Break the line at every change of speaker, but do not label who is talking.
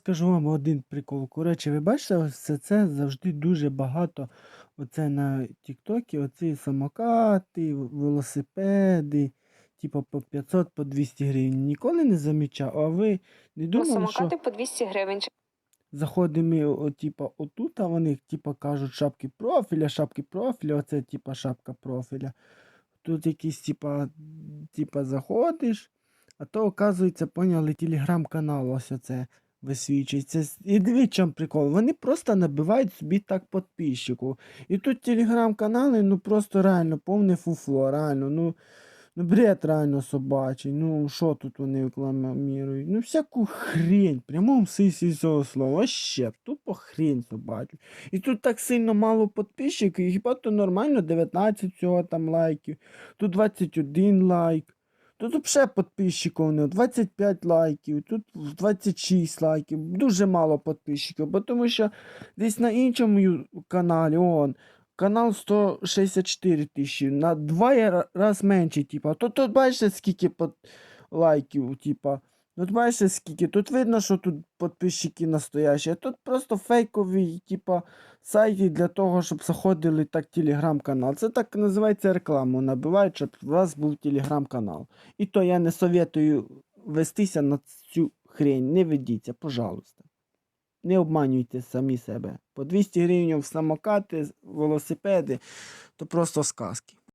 Скажу вам один прикол. Коротше, ви бачите, ось це, це завжди дуже багато. Оце на Тіктокі, оці самокати, велосипеди, типу по 500, по 200 гривень. Ніколи не замічав, а ви не
Ну,
думали, що
самокати по 200 гривень.
заходимо, о, типу, отут, а вони, типу, кажуть, шапки профіля, шапки профіля, оце, типу, шапка профіля. Тут якийсь, типа, типа, заходиш, а то, оказується, поняли, телеграм-канал ось оце висвічується. І дивіться, чому прикол. Вони просто набивають собі так підписчиків. І тут телеграм-канали, ну просто реально повне фуфло, реально, ну, ну бред реально собачий. Ну, що тут вони рекламують? Ну, всяку хрень, прямому сенсі цього слова. Вообще, тупо хрень собачу. І тут так сильно мало підписчиків, і хіба то нормально 19 всього там лайків, тут 21 лайк. Тут ще підписчиків не 25 лайків, тут 26 лайків. Дуже мало підписчиків, бо тому що десь на іншому каналі, он, канал 164 тисячі, на два раз менше, типа. Тут, тут бачите, скільки лайків, типа. Тут бачите скільки. Тут видно, що тут підписчики настоящі, а тут просто фейкові, типа, сайти для того, щоб заходили так телеграм-канал. Це так називається рекламу. Набивають, щоб у вас був телеграм-канал. І то я не советую вестися на цю хрень. Не ведіться, пожалуйста. Не обманюйте самі себе. По 200 гривень в самокати, велосипеди, то просто сказки.